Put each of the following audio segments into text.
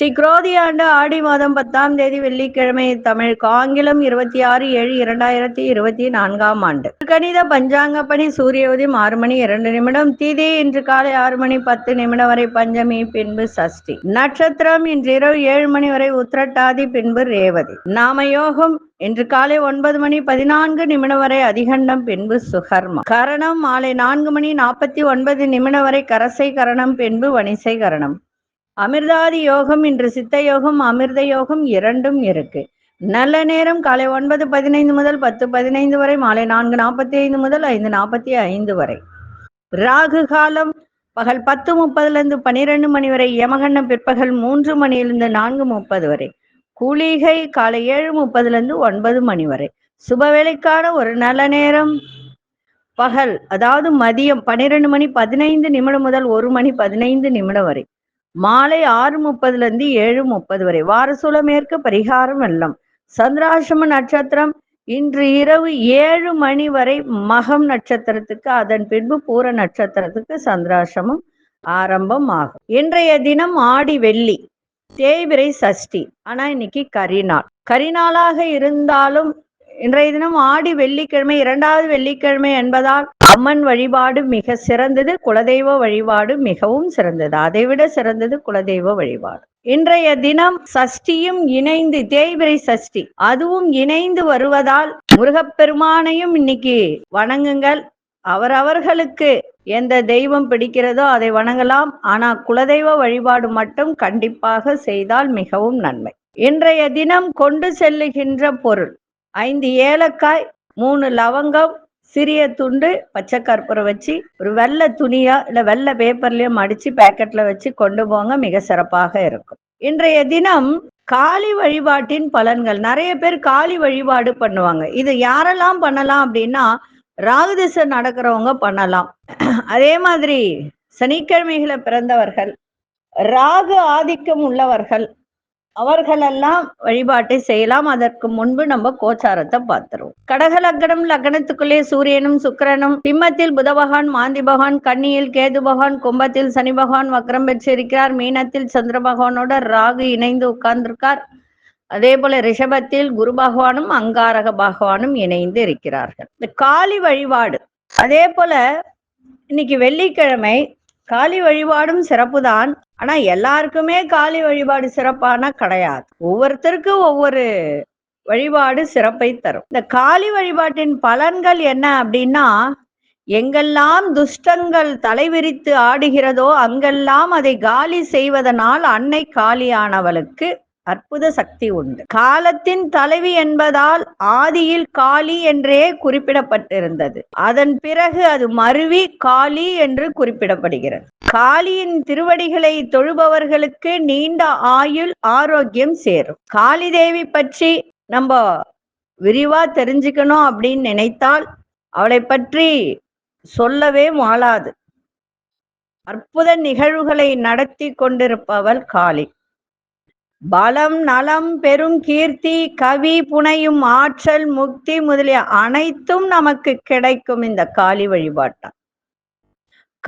ஸ்ரீ குரோதி ஆண்டு ஆடி மாதம் பத்தாம் தேதி வெள்ளிக்கிழமை தமிழ் ஆங்கிலம் இருபத்தி ஆறு ஏழு இரண்டாயிரத்தி இருபத்தி நான்காம் ஆண்டு. கணித பஞ்சாங்கப்படி சூரிய உதயம் ஆறு மணி இரண்டு நிமிடம் திதி இன்று காலை ஆறு மணி பத்து நிமிடம் வரை பஞ்சமி பின்பு சஷ்டி. நட்சத்திரம் இன்று இரவு ஏழு மணி வரை உத்திரட்டாதி பின்பு ரேவதி. நாம யோகம் இன்று காலை ஒன்பது மணி பதினான்கு நிமிடம் வரை அதிகண்டம் பின்பு சுகர்மா கரணம் மாலை நான்கு மணி நாற்பத்தி ஒன்பது நிமிடம் வரை கரசை கரணம் பின்பு வணிசை கரணம். அமிர்தாதி யோகம் இன்று சித்த யோகம் அமிர்த யோகம் இரண்டும் இருக்கு. நல்ல நேரம் காலை ஒன்பது பதினைந்து முதல் பத்து பதினைந்து வரை மாலை நான்கு நாற்பத்தி ஐந்து முதல் ஐந்து நாற்பத்தி ஐந்து வரை. ராகு காலம் பகல் பத்து முப்பதுலேருந்து பனிரெண்டு மணி வரை யமகண்ணம் பிற்பகல் மூன்று மணியிலிருந்து நான்கு முப்பது வரை. கூலிகை காலை ஏழு முப்பதுலேருந்து ஒன்பது மணி வரை. சுபவேளைக்கான ஒரு நல்ல நேரம். பகல் அதாவது மதியம் பன்னிரெண்டு மணி பதினைந்து நிமிடம் முதல் ஒரு மணி பதினைந்து நிமிடம் வரை. மாலை ஆறு முப்பதுல இருந்து ஏழு முப்பது வரை. வாரசூல மேற்கு பரிகாரம் வெள்ளம். சந்திராசிரம நட்சத்திரம். இன்று இரவு ஏழு மணி வரை மகம் நட்சத்திரத்துக்கு அதன் பின்பு பூர நட்சத்திரத்துக்கு சந்திராசிரமம் ஆரம்பம் ஆகும். இன்றைய தினம் ஆடி வெள்ளி தேய்பிரை சஷ்டி. ஆனா இன்னைக்கு கரிநாள். கரிநாளாக இருந்தாலும் இன்றைய தினம் ஆடி வெள்ளிக்கிழமை இரண்டாவது வெள்ளிக்கிழமை என்பதால் அம்மன் வழிபாடு மிக சிறந்தது குலதெய்வ வழிபாடு மிகவும் சிறந்தது. அதைவிட சிறந்தது குலதெய்வ வழிபாடு. இன்றைய தினம் சஷ்டியும் இணைந்து தேய்பிரை சஷ்டி அதுவும் இணைந்து வருவதால் முருகப்பெருமானையும் இன்னைக்கு வணங்குங்கள். அவரவர்களுக்கு எந்த தெய்வம் பிடிக்கிறதோ அதை வணங்கலாம். ஆனா குலதெய்வ வழிபாடு மட்டும் கண்டிப்பாக செய்தால் மிகவும் நன்மை. இன்றைய தினம் கொண்டு செல்லுகின்ற பொருள் ஐந்து ஏலக்காய் மூணு லவங்கம் சிறிய துண்டு பச்சை கற்பூரம் வச்சு ஒரு வெள்ளை துணியா இல்ல வெள்ளை பேப்பர்லயோ மடிச்சு பேக்கெட்ல வச்சு கொண்டு போங்க. மிக சிறப்பாக இருக்கும். இன்றைய தினம் காளி வழிபாட்டின் பலன்கள். நிறைய பேர் காளி வழிபாடு பண்ணுவாங்க. இது யாரெல்லாம் பண்ணலாம் அப்படின்னா ராகுதிசை நடக்கிறவங்க பண்ணலாம். அதே மாதிரி சனிக்கிழமைகளை பிறந்தவர்கள் ராகு ஆதிக்கம் உள்ளவர்கள் அவர்களெல்லாம் வழிபாட்டை செய்யலாம். அதற்கு முன்பு நம்ம கோச்சாரத்தை பார்த்துருவோம். கடக லக்னம் லக்னத்துக்குள்ளே சூரியனும் சுக்கிரனும் சிம்மத்தில் புத பகவான் மாந்தி பகவான் கண்ணியில் கேது பகவான் கும்பத்தில் சனி பகவான் வக்ரம் பெற்றிருக்கிறார். மீனத்தில் சந்திர பகவானோட ராகு இணைந்து உட்கார்ந்திருக்கார். அதே போல ரிஷபத்தில் குரு பகவானும் அங்காரக பகவானும் இணைந்து இருக்கிறார்கள். இந்த காளி வழிபாடு. அதே போல இன்னைக்கு வெள்ளிக்கிழமை காளி வழிபாடும் சிறப்புதான். ஆனா எல்லாருக்குமே காளி வழிபாடு சிறப்பான கிடையாது. ஒவ்வொருத்தருக்கும் ஒவ்வொரு வழிபாடு சிறப்பை தரும். இந்த காளி வழிபாட்டின் பலன்கள் என்ன அப்படின்னா எங்கெல்லாம் துஷ்டங்கள் தலைவிரித்து ஆடுகிறதோ அங்கெல்லாம் அதை காலி செய்வதனால் அன்னை காலியானவளுக்கு அற்புத சக்தி உண்டு. காலத்தின் தலைவி என்பதால் ஆதியில் காளி என்றே குறிப்பிடப்பட்டிருந்தது. அதன் பிறகு அது மருவி காளி என்று குறிப்பிடப்படுகிறது. காளியின் திருவடிகளை தொழுபவர்களுக்கு நீண்ட ஆயுள் ஆரோக்கியம் சேரும். காளி தேவி பற்றி நம்ம விரிவா தெரிஞ்சுக்கணும் அப்படின்னு நினைத்தால் அவளை பற்றி சொல்லவே மாளாது. அற்புத நிகழ்வுகளை நடத்தி கொண்டிருப்பவள் காளி. பலம் நலம் பெரும் கீர்த்தி கவி புனையும் ஆற்றல் முக்தி முதலிய அனைத்தும் நமக்கு கிடைக்கும் இந்த காளி வழிபாட்டால்.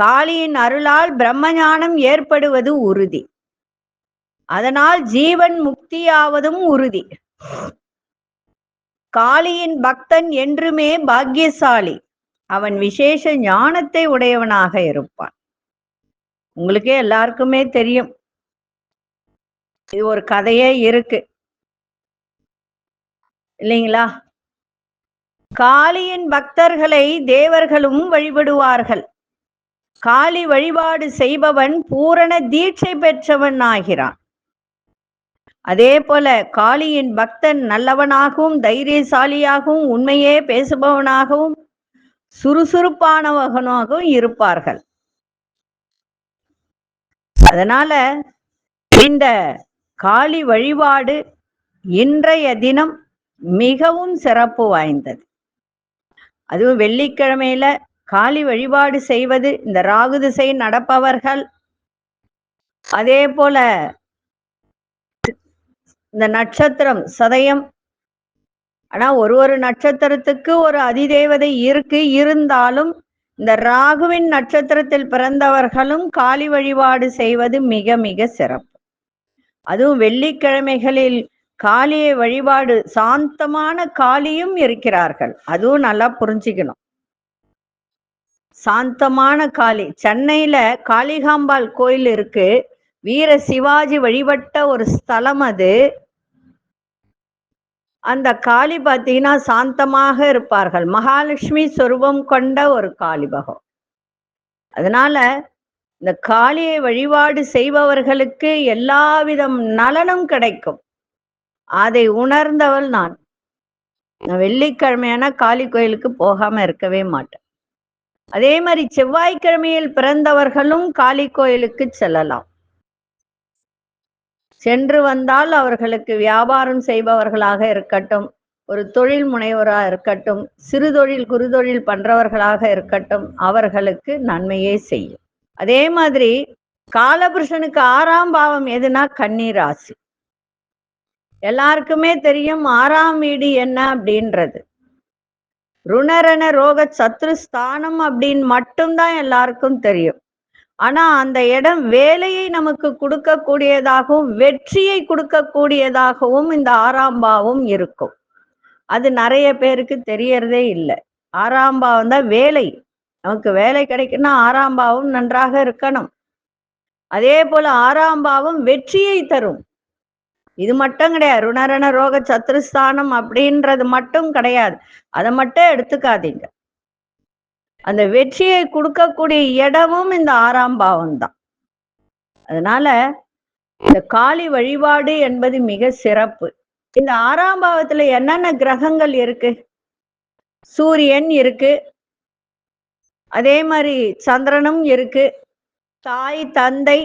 காளியின் அருளால் பிரம்மஞானம் ஏற்படுவது உறுதி. அதனால் ஜீவன் முக்தியாவதும் உறுதி. காளியின் பக்தன் என்றுமே பாக்கியசாலி. அவன் விசேஷ ஞானத்தை உடையவனாக இருப்பான். உங்களுக்கே எல்லாருக்குமே தெரியும். இது ஒரு கதையே இருக்கு. இல்லைங்களா? காளியின் பக்தர்களை தேவர்களும் வழிபடுவார்கள். காளி வழிபாடு செய்பவன் பூரண தீட்சை பெற்றவன் ஆகிறான். அதே போல காளியின் பக்தன் நல்லவனாகவும் தைரியசாலியாகவும் உண்மையே பேசுபவனாகவும் சுறுசுறுப்பானவகனாகவும் இருப்பார்கள். அதனால இந்த காளி வழிபாடு இன்றைய தினம் மிகவும் சிறப்பு வாய்ந்தது. அதுவும் வெள்ளிக்கிழமையில காளி வழிபாடு செய்வது இந்த ராகு திசை நடப்பவர்கள். அதே போல இந்த நட்சத்திரம் சதயம். ஆனா ஒரு ஒரு நட்சத்திரத்துக்கு ஒரு அதிதேவதை இருக்கு. இருந்தாலும் இந்த ராகுவின் நட்சத்திரத்தில் பிறந்தவர்களும் காளி வழிபாடு செய்வது மிக மிக சிறப்பு. அதுவும் வெள்ளிக்கிழமைகளில் காளியை வழிபாடு சாந்தமான காளியும் இருக்கிறார்கள். அதுவும் நல்லா புரிஞ்சுக்கணும். சாந்தமான காளி. சென்னையில காளிகாம்பாள் கோயில் இருக்கு. வீர சிவாஜி வழிபட்ட ஒரு ஸ்தலம் அது. அந்த காளி பார்த்தீங்கன்னா சாந்தமாக இருப்பார்கள். மகாலட்சுமி சொரூபம் கொண்ட ஒரு காளிபகம் அதனால இந்த காளியை வழிபாடு செய்பவர்களுக்கு எல்லாவிதம் நலனும் கிடைக்கும். அதை உணர்ந்தவள் நான். வெள்ளிக்கிழமையான காளி கோயிலுக்கு போகாம இருக்கவே மாட்டேன். அதே மாதிரி செவ்வாய்க்கிழமையில் பிறந்தவர்களும் காளி கோயிலுக்கு செல்லலாம். சென்று வந்தால் அவர்களுக்கு வியாபாரம் செய்பவர்களாக இருக்கட்டும் ஒரு தொழில் முனைவராக இருக்கட்டும் சிறு தொழில் குறுதொழில் பண்றவர்களாக இருக்கட்டும் அவர்களுக்கு நன்மையே செய்யும். அதே மாதிரி காலபுருஷனுக்கு ஆறாம் பாவம் எதுனா கன்னி ராசி எல்லாருக்குமே தெரியும் ஆறாம் வீடு என்ன அப்படின்றது. ருணரண ரோக சத்ரு ஸ்தானம் அப்படின்னு மட்டும்தான் எல்லாருக்கும் தெரியும். ஆனா அந்த இடம் வேலையை நமக்கு கொடுக்கக்கூடியதாகவும் வெற்றியை கொடுக்கக்கூடியதாகவும் இந்த ஆறாம் பாவம் இருக்கும். அது நிறைய பேருக்கு தெரியறதே இல்லை. ஆறாம் பாவம் தான் வேலை. நமக்கு வேலை கிடைக்குன்னா ஆறாம் பாவம் நன்றாக இருக்கணும். அதே போல ஆறாம் பாவம் வெற்றியை தரும். இது மட்டும் கிடையாது. ருணரண ரோக சத்ருஸ்தானம் அப்படின்றது மட்டும் கிடையாது. அதை மட்டும் எடுத்துக்காதீங்க. அந்த வெற்றியை கொடுக்கக்கூடிய இடமும் இந்த ஆறாம் பாவம் தான். அதனால இந்த காளி வழிபாடு என்பது மிக சிறப்பு. இந்த ஆறாம் பாவத்துல என்னென்ன கிரகங்கள் இருக்கு? சூரியன் இருக்கு. அதே மாதிரி சந்திரனும் இருக்கு. தாய் தந்தை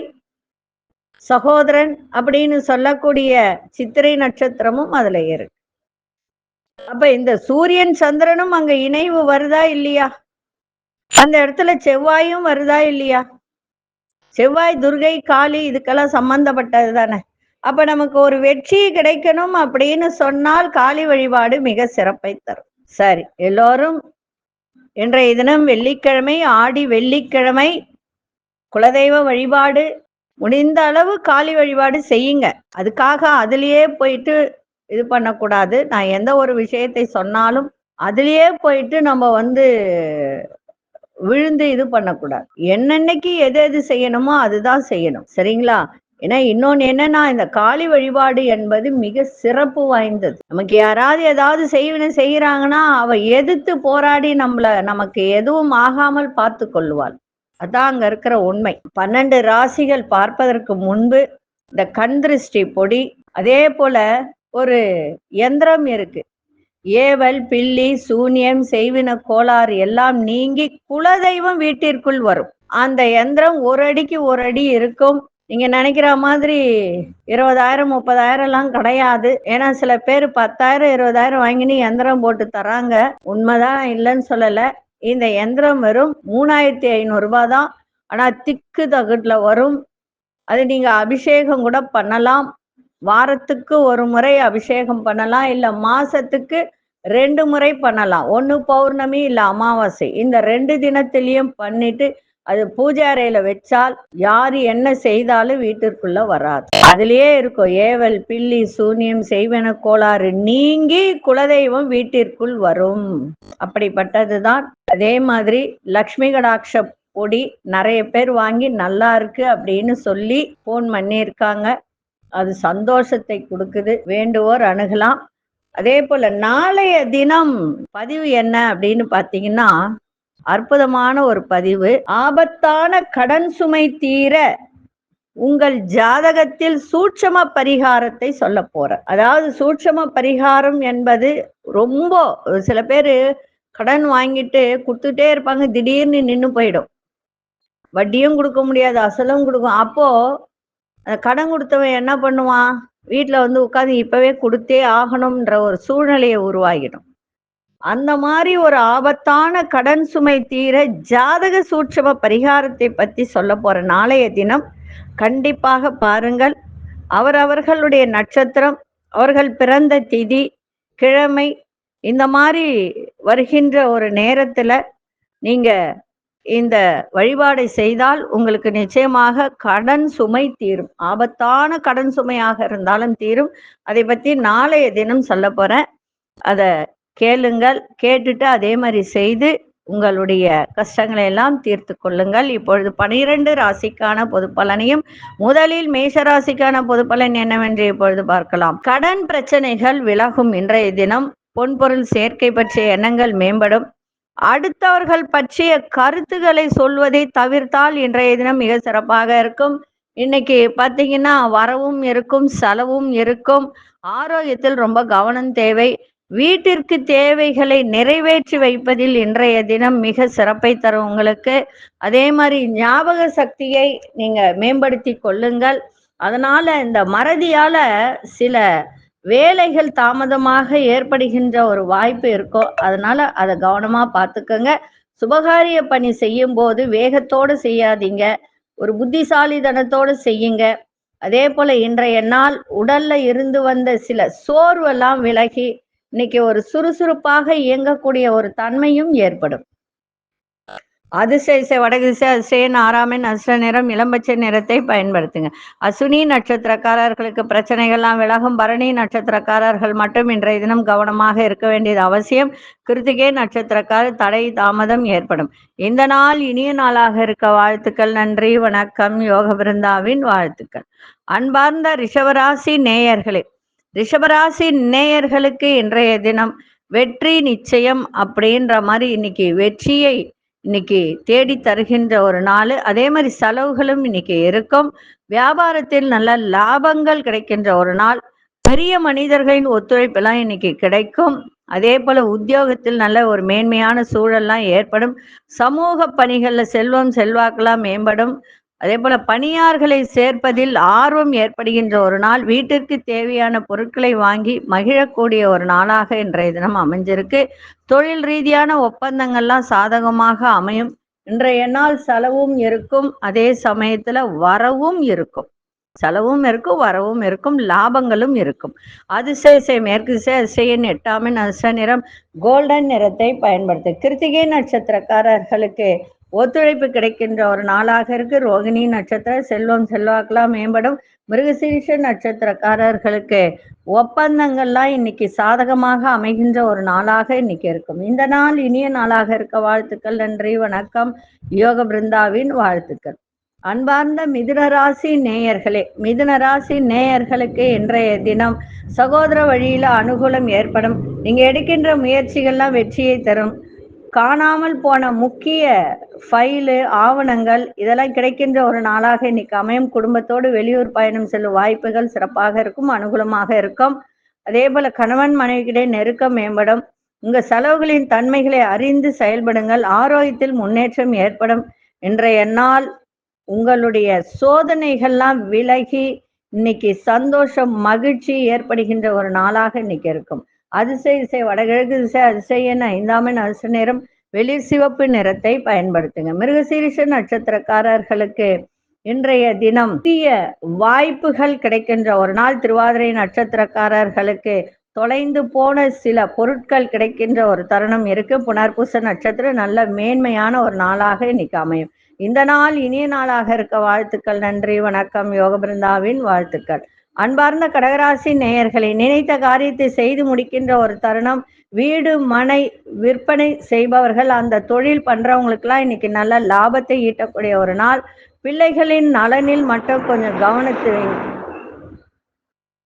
சகோதரன் அப்படின்னு சொல்லக்கூடிய சித்திரை நட்சத்திரமும் அதுல இருக்கு. அப்ப இந்த சூரியன் சந்திரனும் அங்க இணைவு வருதா இல்லையா? அந்த இடத்துல செவ்வாயும் வருதா இல்லையா? செவ்வாய் துர்கை காளி இதுக்கெல்லாம் சம்பந்தப்பட்டது தானே. அப்ப நமக்கு ஒரு வெற்றி கிடைக்கணும் அப்படின்னு சொன்னால் காளி வழிபாடு மிக சிறப்பை தரும். சரி எல்லோரும் இன்றைய தினம் வெள்ளிக்கிழமை ஆடி வெள்ளிக்கிழமை குலதெய்வ வழிபாடு முடிந்த அளவு காளி வழிபாடு செய்யுங்க. அதுக்காக அதுலயே போயிட்டு இது பண்ணக்கூடாது. நான் எந்த ஒரு விஷயத்தை சொன்னாலும் அதுலயே போயிட்டு நம்ம வந்து விழுந்து இது பண்ணக்கூடாது. என்னென்னைக்கு எது எது செய்யணுமோ அதுதான் செய்யணும். சரிங்களா? ஏன்னா இன்னொன்னு என்னன்னா இந்த காளி வழிபாடு என்பது மிக சிறப்பு வாய்ந்தது. நமக்கு யாராவது ஏதாவது செய்வினை செய்யறாங்கன்னா அவ எதிர்த்து போராடி நம்மள நமக்கு எதுவும் ஆகாமல் பார்த்து கொள்வாள் அதான் அங்க இருக்கிற உண்மை. பன்னெண்டு ராசிகள் பார்ப்பதற்கு முன்பு இந்த கண் திருஷ்டி பொடி அதே போல ஒரு யந்திரம் இருக்கு. ஏவல் பில்லி சூனியம் செய்வின கோளாறு எல்லாம் நீங்கி குலதெய்வம் வீட்டிற்குள் வரும். அந்த யந்திரம் ஒரு அடிக்கு ஒரு அடி இருக்கும். நீங்க நினைக்கிற மாதிரி இருபதாயிரம் முப்பதாயிரம் எல்லாம் கிடையாது. ஏன்னா சில பேர் பத்தாயிரம் இருபதாயிரம் வாங்கினு எந்திரம் போட்டு தராங்க உண்மைதான் இல்லைன்னு சொல்லல. இந்த எந்திரம் வெறும் மூணாயிரத்தி ஐநூறு ரூபாய் தான். ஆனா திக்கு தகுட்ல வரும். அது நீங்க அபிஷேகம் கூட பண்ணலாம். வாரத்துக்கு ஒரு முறை அபிஷேகம் பண்ணலாம். இல்ல மாசத்துக்கு ரெண்டு முறை பண்ணலாம். ஒன்று பௌர்ணமி இல்ல அமாவாசை. இந்த ரெண்டு தினத்திலையும் பண்ணிட்டு அது பூஜை அறையில வச்சால் யாரு என்ன செய்தாலும் வீட்டிற்குள்ள வராது. அதுலயே இருக்கும் ஏவல் பில்லி சூனியம் செய்வன கோளாறு நீங்கி குலதெய்வம் வீட்டிற்குள் வரும். அப்படிப்பட்டதுதான். அதே மாதிரி லக்ஷ்மி கடாட்ச பொடி நிறைய பேர் வாங்கி நல்லா இருக்கு அப்படின்னு சொல்லி போன் பண்ணியிருக்காங்க. அது சந்தோஷத்தை கொடுக்குது. வேண்டுவோர் அணுகலாம். அதே போல நாளைய தினம் பதிவு என்ன அப்படின்னு பாத்தீங்கன்னா அற்புதமான ஒரு பதிவு. ஆபத்தான கடன் சுமை தீர உங்கள் ஜாதகத்தில் சூட்சம பரிகாரத்தை சொல்ல போற. அதாவது சூட்சம பரிகாரம் என்பது ரொம்ப சில பேர் கடன் வாங்கிட்டு கொடுத்துட்டே இருப்பாங்க திடீர்னு நின்று போயிடும். வட்டியும் கொடுக்க முடியாது அசலும் கொடுக்கும். அப்போ அந்த கடன் கொடுத்தவன் என்ன பண்ணுவான்? வீட்டில் வந்து உட்காந்து இப்பவே கொடுத்தே ஆகணும்ன்ற ஒரு சூழ்நிலையை உருவாகிடும் அந்த மாதிரி ஒரு ஆபத்தான கடன் சுமை தீர ஜாதக சூட்சம பரிகாரத்தை பற்றி சொல்ல போற நாளைய தினம் கண்டிப்பாக பாருங்கள். அவரவர்களுடைய நட்சத்திரம் அவர்கள் பிறந்த திதி கிழமை இந்த மாதிரி வருகின்ற ஒரு நேரத்துல நீங்க இந்த வழிபாடை செய்தால் உங்களுக்கு நிச்சயமாக கடன் சுமை தீரும். ஆபத்தான கடன் சுமையாக இருந்தாலும் தீரும். அதை பத்தி நாளைய தினம் சொல்ல போறேன். அதை கேளுங்கள் கேட்டுட்டு அதே மாதிரி செய்து உங்களுடைய கஷ்டங்களை எல்லாம் தீர்த்து கொள்ளுங்கள். இப்பொழுது பனிரெண்டு ராசிக்கான பொது பலனையும் முதலில் மேஷ ராசிக்கான பொது பலன் என்னவென்று இப்பொழுது பார்க்கலாம். கடன் பிரச்சனைகள் விலகும் இன்றைய தினம். பொன்பொருள் சேர்க்கை பற்றிய எண்ணங்கள் மேம்படும். அடுத்தவர்கள் பற்றிய கருத்துக்களை சொல்வதை தவிர்த்தால் இன்றைய தினம் மிக சிறப்பாக இருக்கும். இன்னைக்கு பார்த்தீங்கன்னா வரவும் இருக்கும் செலவும் இருக்கும். ஆரோக்கியத்தில் ரொம்ப கவனம் தேவை. வீட்டிற்கு தேவைகளை நிறைவேற்றி வைப்பதில் இன்றைய தினம் மிக சிறப்பை தரும் உங்களுக்கு. அதே மாதிரி ஞாபக சக்தியை நீங்க மேம்படுத்தி கொள்ளுங்கள். அதனால இந்த மறதியால சில வேலைகள் தாமதமாக ஏற்படுகின்ற ஒரு வாய்ப்பு இருக்கோ அதனால அதை கவனமா பார்த்துக்கோங்க. சுபகாரிய பணி செய்யும் போது வேகத்தோடு செய்யாதீங்க. ஒரு புத்திசாலிதனத்தோடு செய்யுங்க. அதே போல இன்றைய நாள் உடல்ல இருந்து வந்த சில சோர்வெல்லாம் விலகி இன்னைக்கு ஒரு சுறுசுறுப்பாக இயங்கக்கூடிய ஒரு தன்மையும் ஏற்படும். அதிசய வடதிசை அதிசயன் ஆறாமின் அஸ்ர நிறம் இளம்பச்சை நிறத்தை பயன்படுத்துங்க. அசுனி நட்சத்திரக்காரர்களுக்கு பிரச்சனைகள்லாம் விலகும். பரணி நட்சத்திரக்காரர்கள் மட்டும் இன்றைய தினம் கவனமாக இருக்க வேண்டியது அவசியம். கிருத்திகை நட்சத்திரக்கார தடை தாமதம் ஏற்படும். இந்த நாள் இனிய நாளாக இருக்க வாழ்த்துக்கள் நன்றி வணக்கம். யோக பிருந்தாவின் வாழ்த்துக்கள். அன்பார்ந்த ரிஷவராசி நேயர்களே ரிஷபராசி நேயர்களுக்கு இன்றைய தினம் வெற்றி நிச்சயம் அப்படின்ற மாதிரி இன்னைக்கு வெற்றியை இன்னைக்கு தேடி தருகின்ற ஒரு நாள். அதே மாதிரி செலவுகளும் இன்னைக்கு இருக்கும். வியாபாரத்தில் நல்ல லாபங்கள் கிடைக்கின்ற ஒரு நாள். பெரிய மனிதர்களின் ஒத்துழைப்பெல்லாம் இன்னைக்கு கிடைக்கும். அதே போல உத்தியோகத்தில் நல்ல ஒரு மேன்மையான சூழல்லாம் ஏற்படும். சமூக பணிகள்ல செல்வம் செல்வாக்கெல்லாம் மேம்படும். அதே போல பணியார்களை சேர்ப்பதில் ஆர்வம் ஏற்படுகின்ற ஒரு நாள் வீட்டிற்கு தேவையான பொருட்களை வாங்கி மகிழக்கூடிய ஒரு நாளாக இன்றைய தினம் அமைஞ்சிருக்கு. தொழில் ரீதியான ஒப்பந்தங்கள்லாம் சாதகமாக அமையும். இன்றைய நாள் செலவும் இருக்கும். அதே சமயத்துல வரவும் இருக்கும். செலவும் இருக்கும் வரவும் இருக்கும் லாபங்களும் இருக்கும். அதிசயசை மேற்கு திசை அதிசயன் எட்டாமின் அதிர்ஷ்ட நிறம் கோல்டன் நிறத்தை பயன்படுத்து. கிருத்திகை நட்சத்திரக்காரர்களுக்கு ஒத்துழைப்பு கிடைக்கின்ற ஒரு நாளாக இருக்கு. ரோகிணி நட்சத்திர செல்வம் செல்வாக்கெல்லாம் மேம்படும். மிருகசீரிஷ நட்சத்திரக்காரர்களுக்கு ஒப்பந்தங்கள்லாம் இன்னைக்கு சாதகமாக அமைகின்ற ஒரு நாளாக இன்னைக்கு இருக்கும். இந்த நாள் இனிய நாளாக இருக்க வாழ்த்துக்கள் நன்றி வணக்கம். யோக பிருந்தாவின் வாழ்த்துக்கள். அன்பார்ந்த மிதுனராசி நேயர்களே மிதுனராசி நேயர்களுக்கு இன்றைய தினம் சகோதர வழியில அனுகூலம் ஏற்படும். நீங்க எடுக்கின்ற முயற்சிகள்லாம் வெற்றியை தரும். காணாமல் போன முக்கிய ஃபைலு ஆவணங்கள் இதெல்லாம் கிடைக்கின்ற ஒரு நாளாக இன்னைக்கு அமையும். குடும்பத்தோடு வெளியூர் பயணம் செல்லும் வாய்ப்புகள் சிறப்பாக இருக்கும் அனுகூலமாக இருக்கும். அதே போல கணவன் மனைவிக்கிடையே நெருக்கம் மேம்படும். உங்க செலவுகளின் தன்மைகளை அறிந்து செயல்படுங்கள். ஆரோக்கியத்தில் முன்னேற்றம் ஏற்படும். இன்றைய நாள் உங்களுடைய சோதனைகள்லாம் விலகி இன்னைக்கு சந்தோஷம் மகிழ்ச்சி ஏற்படுகின்ற ஒரு நாளாக இன்னைக்கு இருக்கும். அதிசய திசை வடகிழக்கு திசை அதிசயன் ஐந்தாமன் அதிசய நிறம் வெளிர் சிவப்பு நிறத்தை பயன்படுத்துங்க. மிருகசீரிஷ நட்சத்திரக்காரர்களுக்கு இன்றைய தினம் புதிய வாய்ப்புகள் கிடைக்கின்ற ஒரு நாள். திருவாதிரை நட்சத்திரக்காரர்களுக்கு தொலைந்து போன சில பொருட்கள் கிடைக்கின்ற ஒரு தருணம் இருக்கு. புனர்பூச நட்சத்திரம் நல்ல மேன்மையான ஒரு நாளாக இன்னைக்கு அமையும். இந்த நாள் இனிய நாளாக இருக்க வாழ்த்துக்கள். நன்றி வணக்கம். யோக பிருந்தாவின் வாழ்த்துக்கள். அன்பார்ந்த கடகராசி நேயர்களை நினைத்த காரியத்தை செய்து முடிக்கின்ற ஒரு தருணம் வீடு மனை விற்பனை செய்பவர்கள் அந்த தொழில் பண்றவங்களுக்கெல்லாம் இன்னைக்கு நல்ல லாபத்தை ஈட்டக்கூடிய ஒரு நாள். பிள்ளைகளின் நலனில் மட்டும் கொஞ்சம் கவனத்தை வைங்க.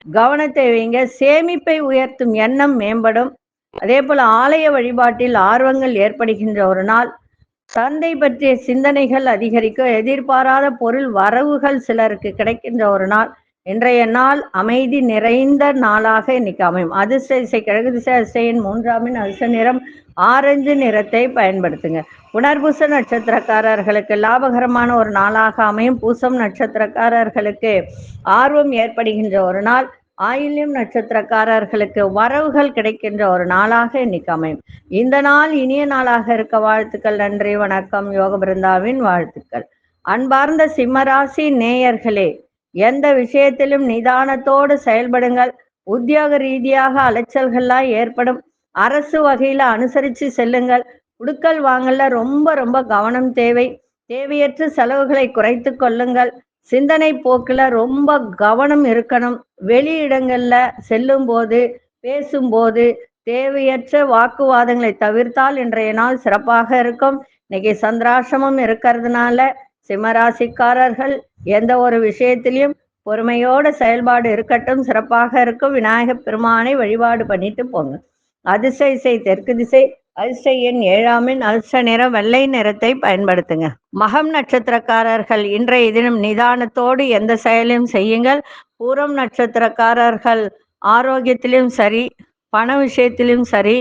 கவனத்தை வைங்க. சேமிப்பை உயர்த்தும் எண்ணம் மேம்படும். அதே போல ஆலய வழிபாட்டில் ஆர்வங்கள் ஏற்படுகின்ற ஒரு நாள். தந்தை பற்றிய சிந்தனைகள் அதிகரிக்கும். எதிர்பாராத பொருள் வரவுகள் சிலருக்கு கிடைக்கின்ற ஒரு நாள். இன்றைய நாள் அமைதி நிறைந்த நாளாக இன்னைக்கு அமையும். அதிர்ஷ்ட இசை கிழக்கு திசை அதிசயின் மூன்றாமின் அதிர்ஷ்ட நிறம் ஆரஞ்சு நிறத்தை பயன்படுத்துங்க. புனர்பூச நட்சத்திரக்காரர்களுக்கு லாபகரமான ஒரு நாளாக அமையும். பூசம் நட்சத்திரக்காரர்களுக்கு ஆர்வம் ஏற்படுகின்ற ஒரு நாள். ஆயில்யம் நட்சத்திரக்காரர்களுக்கு வரவுகள் கிடைக்கின்ற ஒரு நாளாக இன்னைக்கு அமையும். இந்த நாள் இனிய நாளாக இருக்க வாழ்த்துக்கள் நன்றி வணக்கம் யோக பிருந்தாவின் வாழ்த்துக்கள். அன்பார்ந்த சிம்மராசி நேயர்களே எந்த விஷயத்திலும் நிதானத்தோடு செயல்படுங்கள். உத்தியோக ரீதியாக அலைச்சல்கள்லாம் ஏற்படும். அரசு வகையில அனுசரித்து செல்லுங்கள். குடுக்கல் வாங்கல ரொம்ப ரொம்ப கவனம் தேவை. தேவையற்ற செலவுகளை குறைத்து கொள்ளுங்கள். சிந்தனை போக்குல ரொம்ப கவனம் இருக்கணும். வெளியிடங்கள்ல செல்லும் போது பேசும்போது தேவையற்ற வாக்குவாதங்களை தவிர்த்தால் இன்றைய நாள் சிறப்பாக இருக்கும். இன்னைக்கு சந்திராசிரமம் இருக்கிறதுனால சிம்மராசிக்காரர்கள் எந்த ஒரு விஷயத்திலையும் பொறுமையோட செயல்பாடு இருக்கட்டும் சிறப்பாக இருக்கும். விநாயகப் பெருமானை வழிபாடு பண்ணிட்டு போங்க. அதிசய இசை தெற்கு திசை அல்சை எண் ஏழாமின் அல்ச நிறம் வெள்ளை நிறத்தை பயன்படுத்துங்க. மகம் நட்சத்திரக்காரர்கள் இன்றைய தினம் நிதானத்தோடு எந்த செயலையும் செய்யுங்கள். பூரம் நட்சத்திரக்காரர்கள் ஆரோக்கியத்திலும் சரி பண விஷயத்திலும் சரி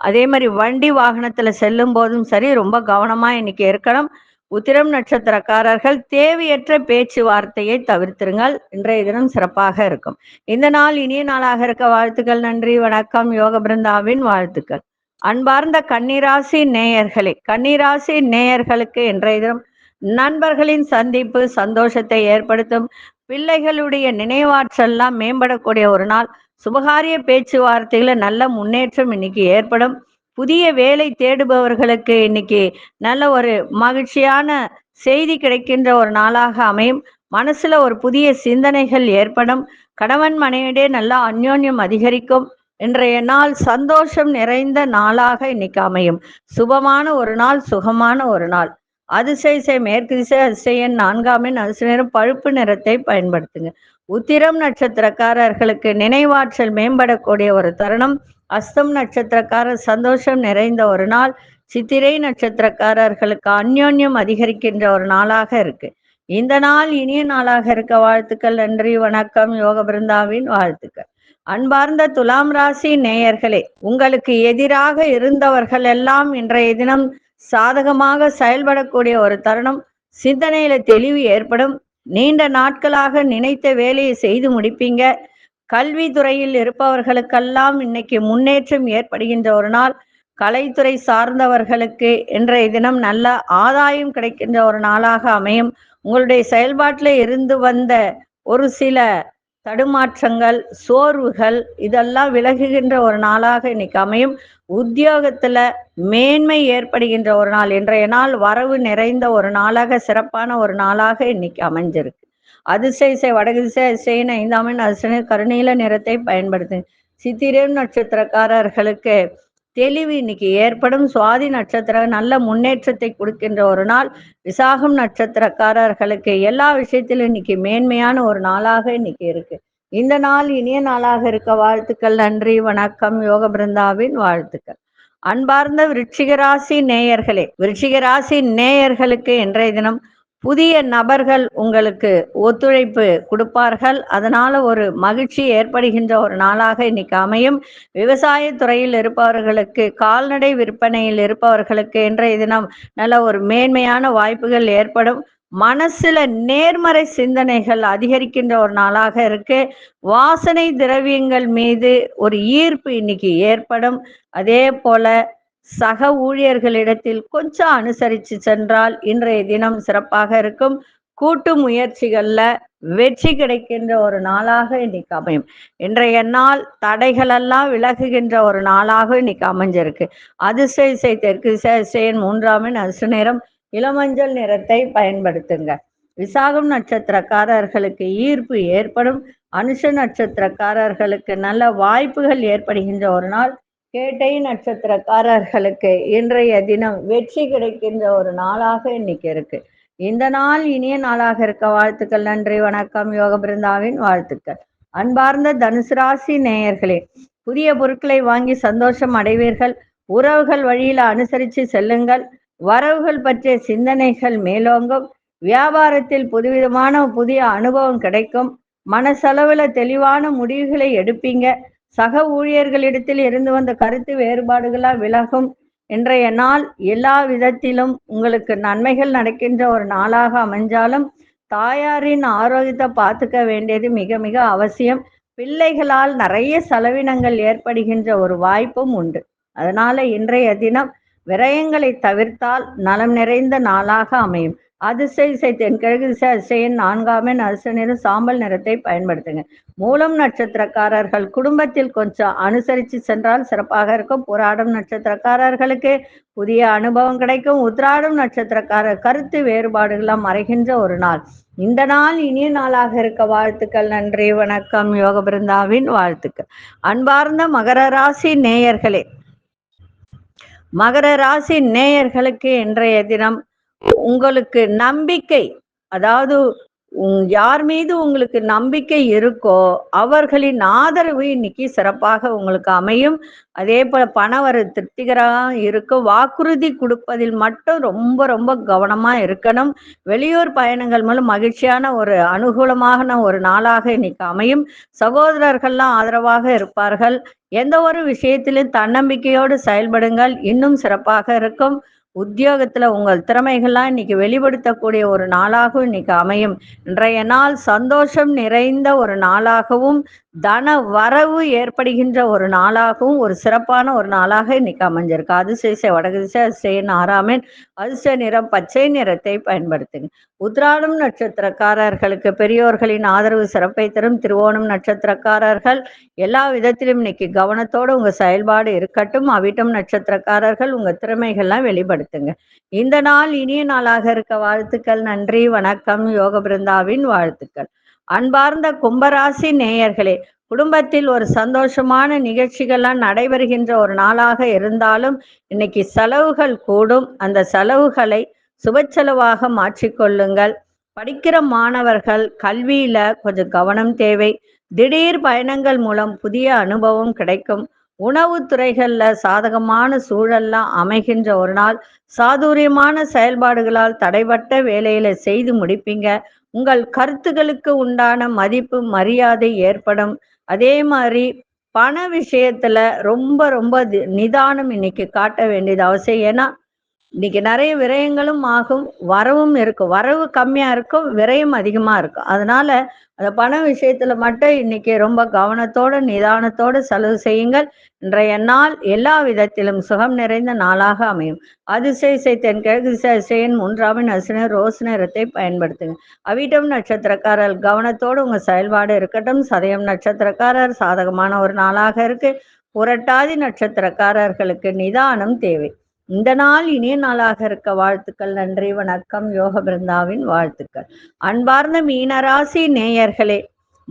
அதே மாதிரி வண்டி வாகனத்துல செல்லும் போதும் சரி ரொம்ப கவனமா இன்னைக்கு இருக்கணும். உத்திரம் நட்சத்திரக்காரர்கள் தேவையற்ற பேச்சுவார்த்தையை தவிர்த்திருங்கள். இன்றைய தினம் சிறப்பாக இருக்கும். இந்த நாள் இனிய நாளாக இருக்க வாழ்த்துக்கள் நன்றி வணக்கம். யோக பிருந்தாவின் வாழ்த்துக்கள். அன்பார்ந்த கன்னிராசி நேயர்களே கன்னிராசி நேயர்களுக்கு இன்றைய தினம் நண்பர்களின் சந்திப்பு சந்தோஷத்தை ஏற்படுத்தும். பிள்ளைகளுடைய நினைவாற்றல்லாம் மேம்படக்கூடிய ஒரு நாள். சுபகாரிய பேச்சுவார்த்தைகளை நல்ல முன்னேற்றம் இன்னைக்கு ஏற்படும். புதிய வேலை தேடுபவர்களுக்கு இன்னைக்கு நல்ல ஒரு மகிழ்ச்சியான செய்தி கிடைக்கின்ற ஒரு நாளாக அமையும். மனசுல ஒரு புதிய சிந்தனைகள் ஏற்படும். கணவன் மனைவிடையே நல்ல அந்யோன்யம் அதிகரிக்கும். இன்றைய நாள் சந்தோஷம் நிறைந்த நாளாக இன்னைக்கு அமையும். சுபமான ஒரு நாள் சுகமான ஒரு நாள். அதிசய மேற்கு திசை அதிசயன் நான்காமின் அதிசய நிறம் பழுப்பு நிறத்தை பயன்படுத்துங்க. உத்திரம் நட்சத்திரக்காரர்களுக்கு நினைவாற்றல் மேம்படக்கூடிய ஒரு தருணம். அஸ்தம் நட்சத்திரக்காரர் சந்தோஷம் நிறைந்த ஒரு நாள். சித்திரை நட்சத்திரக்காரர்களுக்கு அந்யோன்யம் அதிகரிக்கின்ற ஒரு நாளாக இருக்கு. இந்த நாள் இனிய நாளாக இருக்க வாழ்த்துக்கள் நன்றி வணக்கம் யோக பிருந்தாவின் வாழ்த்துக்கள். அன்பார்ந்த துலாம் ராசி நேயர்களே உங்களுக்கு எதிராக இருந்தவர்கள் எல்லாம் இன்றைய தினம் சாதகமாக செயல்படக்கூடிய ஒரு தருணம். சிந்தனையில தெளிவு ஏற்படும். நீண்ட நாட்களாக நினைத்த வேலையை செய்து முடிப்பீங்க. கல்வித்துறையில் இருப்பவர்களுக்கெல்லாம் இன்னைக்கு முன்னேற்றம் ஏற்படுகின்ற ஒரு நாள். கலைத்துறை சார்ந்தவர்களுக்கு இன்றைய தினம் நல்ல ஆதாயம் கிடைக்கின்ற ஒரு நாளாக அமையும். உங்களுடைய செயல்பாட்டில் இருந்து வந்த ஒரு சில தடுமாற்றங்கள் சோர்வுகள் இதெல்லாம் விலகுகின்ற ஒரு நாளாக இன்னைக்கு அமையும். உத்தியோகத்துல மேன்மை ஏற்படுகின்ற ஒரு நாள். இன்றைய நாள் வரவு நிறைந்த ஒரு நாளாக சிறப்பான ஒரு நாளாக இன்னைக்கு அமைஞ்சிருக்கு. அதிசயசை வடகு திசை ஐந்தாமின் அதிசய கருணீல நிறத்தை பயன்படுத்து. சித்திரம் நட்சத்திரக்காரர்களுக்கு தெளிவு இன்னைக்கு ஏற்படும். சுவாதி நட்சத்திரம் நல்ல முன்னேற்றத்தை கொடுக்கின்ற ஒரு நாள். விசாகம் நட்சத்திரக்காரர்களுக்கு எல்லா விஷயத்திலும் இன்னைக்கு மேன்மையான ஒரு நாளாக இன்னைக்கு இருக்கு. இந்த நாள் இனிய நாளாக இருக்க வாழ்த்துக்கள் நன்றி வணக்கம் யோக பிருந்தாவின் வாழ்த்துக்கள். அன்பார்ந்த விருட்சிகராசி நேயர்களே விருட்சிகராசி நேயர்களுக்கு இன்றைய தினம் புதிய நபர்கள் உங்களுக்கு ஒத்துழைப்பு கொடுப்பார்கள். அதனால ஒரு மகிழ்ச்சி ஏற்படுகின்ற ஒரு நாளாக இன்னைக்கு அமையும். விவசாய துறையில் இருப்பவர்களுக்கு கால்நடை விற்பனையில் இருப்பவர்களுக்கு இன்றைய தினம் நல்ல ஒரு மேன்மையான வாய்ப்புகள் ஏற்படும். மனசுல நேர்மறை சிந்தனைகள் அதிகரிக்கின்ற ஒரு நாளாக இருக்கு. வாசனை திரவியங்கள் மீது ஒரு ஈர்ப்பு இன்னைக்கு ஏற்படும். அதே போல சக ஊழியர்களிடத்தில் கொஞ்சம் அனுசரித்து சென்றால் இன்றைய தினம் சிறப்பாக இருக்கும். கூட்டு முயற்சிகள்ல வெற்றி கிடைக்கின்ற ஒரு நாளாக இன்னைக்கு அமையும். இன்றைய நாள் தடைகளெல்லாம் விலகுகின்ற ஒரு நாளாக இன்னைக்கு அமைஞ்சிருக்கு. அதிசய இசை தெற்கு இசையன் மூன்றாம் அசு நேரம் இளமஞ்சள் நிறத்தை பயன்படுத்துங்க. விசாகம் நட்சத்திரக்காரர்களுக்கு ஈர்ப்பு ஏற்படும். அனுஷ நட்சத்திரக்காரர்களுக்கு நல்ல வாய்ப்புகள் ஏற்படுகின்ற ஒரு நாள். கேட்டை நட்சத்திரக்காரர்களுக்கு இன்றைய தினம் வெற்றி கிடைக்கின்ற ஒரு நாளாக இன்னைக்கு இருக்கு. இந்த நாள் இனிய நாளாக இருக்க வாழ்த்துக்கள் நன்றி வணக்கம். யோக பிருந்தாவின் வாழ்த்துக்கள். அன்பார்ந்த தனுசு ராசி நேயர்களே புதிய பொருட்களை வாங்கி சந்தோஷம் அடைவீர்கள். உறவுகள் வழியில அனுசரித்து செல்லுங்கள். வரவுகள் பற்றிய சிந்தனைகள் மேலோங்கும். வியாபாரத்தில் புதுவிதமான புதிய அனுபவம் கிடைக்கும். மனசளவுல தெளிவான முடிவுகளை எடுப்பீங்க. சக ஊழியர்களிடத்தில் இருந்து வந்த கருத்து வேறுபாடுகளா விலகும். இன்றைய நாள் எல்லா விதத்திலும் உங்களுக்கு நன்மைகள் நடக்கின்ற ஒரு நாளாக அமைஞ்சாலும் தாயாரின் ஆரோக்கியத்தை பார்த்துக்க வேண்டியது மிக மிக அவசியம். பிள்ளைகளால் நிறைய செலவினங்கள் ஏற்படுகின்ற ஒரு வாய்ப்பும் உண்டு. அதனால இன்றைய தினம் விரயங்களை தவிர்த்தால் நலம் நிறைந்த நாளாக அமையும். அதிசய இசை தென்கிழக்கு திசை அதிசயன் நான்காமின் அரசு நிறம் சாம்பல் நிறத்தை பயன்படுத்துங்க. மூலம் நட்சத்திரக்காரர்கள் குடும்பத்தில் கொஞ்சம் அனுசரித்து சென்றால் சிறப்பாக இருக்கும். போராடும் நட்சத்திரக்காரர்களுக்கு புதிய அனுபவம் கிடைக்கும். உத்ராடும் நட்சத்திரக்காரர் கருத்து வேறுபாடுகளாம் மறைகின்ற ஒரு நாள். இந்த நாள் இனிய நாளாக இருக்க வாழ்த்துக்கள். நன்றி வணக்கம். யோக பிருந்தாவின் வாழ்த்துக்கள். அன்பார்ந்த மகர ராசி நேயர்களே மகர ராசி நேயர்களுக்கு இன்றைய தினம் உங்களுக்கு நம்பிக்கை அதாவது யார் மீது உங்களுக்கு நம்பிக்கை இருக்கோ அவர்களின் ஆதரவு இன்னைக்கு சிறப்பாக உங்களுக்கு அமையும். அதே போல பணவர திருப்திகரமாக இருக்கும். வாக்குறுதி கொடுப்பதில் மட்டும் ரொம்ப ரொம்ப கவனமா இருக்கணும். வெளியூர் பயணங்கள் மூலம் மகிழ்ச்சியான ஒரு அனுகூலமான ஒரு நாளாக இன்னைக்கு அமையும். சகோதரர்கள்லாம் ஆதரவாக இருப்பார்கள். எந்த ஒரு விஷயத்திலும் தன்னம்பிக்கையோடு செயல்படுங்கள். இன்னும் சிறப்பாக இருக்கும். உத்தியோகத்துல உங்கள் திறமைகள்லாம் இன்னைக்கு வெளிப்படுத்தக்கூடிய ஒரு நாளாகவும் இன்னைக்கு அமையும். இன்றைய நாள் சந்தோஷம் நிறைந்த ஒரு நாளாகவும் தன வரவு ஏற்படுகின்ற ஒரு நாளாகவும் ஒரு சிறப்பான ஒரு நாளாக இன்னைக்கு அமைஞ்சிருக்கு. அதிசய வடகுதிசை அதிசயன் ஆறாமேன் அதிர்ஷ்ட நிறம் பச்சை நிறத்தை பயன்படுத்துங்க. உத்ராடம் நட்சத்திரக்காரர்களுக்கு பெரியோர்களின் ஆதரவு சிறப்பை தரும். திருவோணம் நட்சத்திரக்காரர்கள் எல்லா விதத்திலும் இன்னைக்கு கவனத்தோடு உங்க செயல்பாடு இருக்கட்டும். அவிட்டம் நட்சத்திரக்காரர்கள் உங்க திறமைகள்லாம் வெளிப்படுத்துங்க. இந்த நாள் இனிய நாளாக இருக்க வாழ்த்துக்கள். நன்றி வணக்கம். யோக பிருந்தாவின் வாழ்த்துக்கள். அன்பார்ந்த கும்பராசி நேயர்களே குடும்பத்தில் ஒரு சந்தோஷமான நிகழ்ச்சிகள்லாம் நடைபெறுகின்ற ஒரு நாளாக இருந்தாலும் இன்னைக்கு செலவுகள் கூடும். அந்த செலவுகளை சுப செலவாக மாற்றிக்கொள்ளுங்கள். படிக்கிற மாணவர்கள் கல்வியில கொஞ்சம் கவனம் தேவை. திடீர் பயணங்கள் மூலம் புதிய அனுபவம் கிடைக்கும். உணவு துறைகள்ல சாதகமான சூழல்லாம் அமைகின்ற ஒரு நாள். சாதுரியமான செயல்பாடுகளால் தடைபட்ட வேலையில செய்து முடிப்பீங்க. உங்கள் கருத்துகளுக்கு உண்டான மதிப்பு மரியாதை ஏற்படும். அதே மாதிரி பண விஷயத்துல ரொம்ப ரொம்ப நிதானம் இன்னைக்கு காட்ட வேண்டியது அவசியம். ஏன்னா இன்னைக்கு நிறைய விரயங்களும் ஆகும் வரவும் இருக்கும் வரவு கம்மியா இருக்கும் விரயம் அதிகமா இருக்கும். அதனால அந்த பண விஷயத்துல மட்டும் இன்னைக்கு ரொம்ப கவனத்தோடு நிதானத்தோடு செலவு செய்யுங்கள். இன்றைய நாள் எல்லா விதத்திலும் சுகம் நிறைந்த நாளாக அமையும். அதிசய இசை தென்கிழக்கு திசை அதிசயன் மூன்றாவின் ரோஸ் நிறத்தை பயன்படுத்துங்க. அவிட்டம் நட்சத்திரக்காரர் கவனத்தோடு உங்க செயல்பாடு இருக்கட்டும். சதயம் நட்சத்திரக்காரர் சாதகமான ஒரு நாளாக இருக்கு. புரட்டாதி நட்சத்திரக்காரர்களுக்கு நிதானம் தேவை. இந்த நாள் இனிய நாளாக இருக்க வாழ்த்துக்கள் நன்றி வணக்கம் யோக பிருந்தாவின் வாழ்த்துக்கள். அன்பார்ந்த மீனராசி நேயர்களே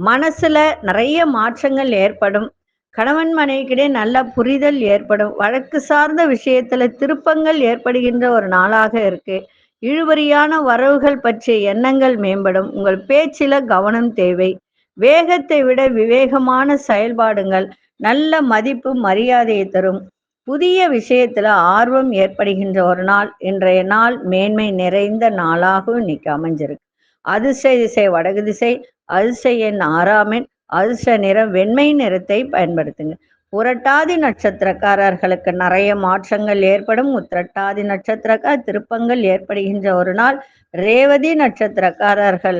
மனசுல நிறைய மாற்றங்கள் ஏற்படும். கணவன் மனைவிக்கிடையே நல்ல புரிதல் ஏற்படும். வழக்கு சார்ந்த விஷயத்துல திருப்பங்கள் ஏற்படுகின்ற ஒரு நாளாக இருக்கு. இழுபறியான வரவுகள் பற்றிய எண்ணங்கள் மேம்படும். உங்கள் பேச்சில கவனம் தேவை. வேகத்தை விட விவேகமான செயல்பாடுங்கள் நல்ல மதிப்பு மரியாதையை தரும். புதிய விஷயத்துல ஆர்வம் ஏற்படுகின்ற ஒரு நாள் இன்றைய நாள் மேன்மை நிறைந்த நாளாகவும் இன்னைக்கு அமைஞ்சிருக்கு. அதிர்ஷ்ட திசை வடகு திசை அதிர்ஷ்ட எண் ஆறாமென் அதிர்ஷ்ட நிறம் வெண்மை நிறத்தை பயன்படுத்துங்க. புரட்டாதி நட்சத்திரக்காரர்களுக்கு நிறைய மாற்றங்கள் ஏற்படும். உத்திரட்டாதி நட்சத்திரக்கார் திருப்பங்கள் ஏற்படுகின்ற ஒரு நாள். ரேவதி நட்சத்திரக்காரர்கள்